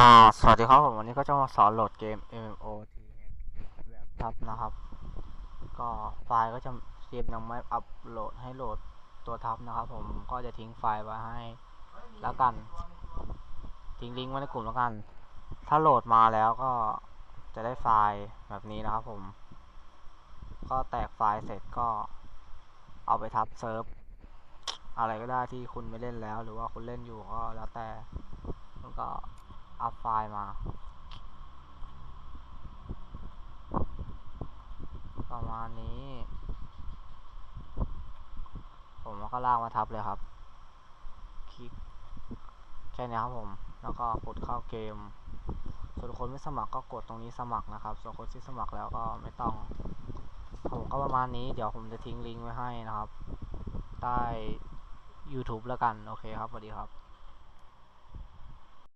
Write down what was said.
อ่าสวัสดีครับผมวันนี้ก็จะมาสอนโหลดเกม MMO แบบทับนะครับ ก็ไฟล์ก็จะเกมยังไม่อัปโหลดให้โหลดตัวทับนะครับ ผมก็จะทิ้งไฟล์ไว้ให้แล้วกัน ทิ้งลิงก์ไว้ในกลุ่มแล้วกัน ถ้าโหลดมาแล้วก็จะได้ไฟล์แบบนี้นะครับ ผม ก็แตกไฟล์เสร็จก็เอาไปทับเซิร์ฟอะไรก็ได้ที่คุณไม่เล่นแล้ว หรือว่าคุณเล่นอยู่ก็แล้วแต่แล้วก็อัพไฟล์มา ประมาณนี้ ผมก็ลากมาทับเลยครับ คลิกแค่นี้ครับผม แล้วก็กดเข้าเกม ส่วนคนไม่สมัครก็กดตรงนี้สมัครนะครับ ส่วนคนที่สมัครแล้วก็ไม่ต้อง ผมก็ประมาณนี้ เดี๋ยวผมจะทิ้งลิงก์ไว้ให้นะครับ ใต้ YouTube แล้วกัน โอเคครับสวัสดีครับ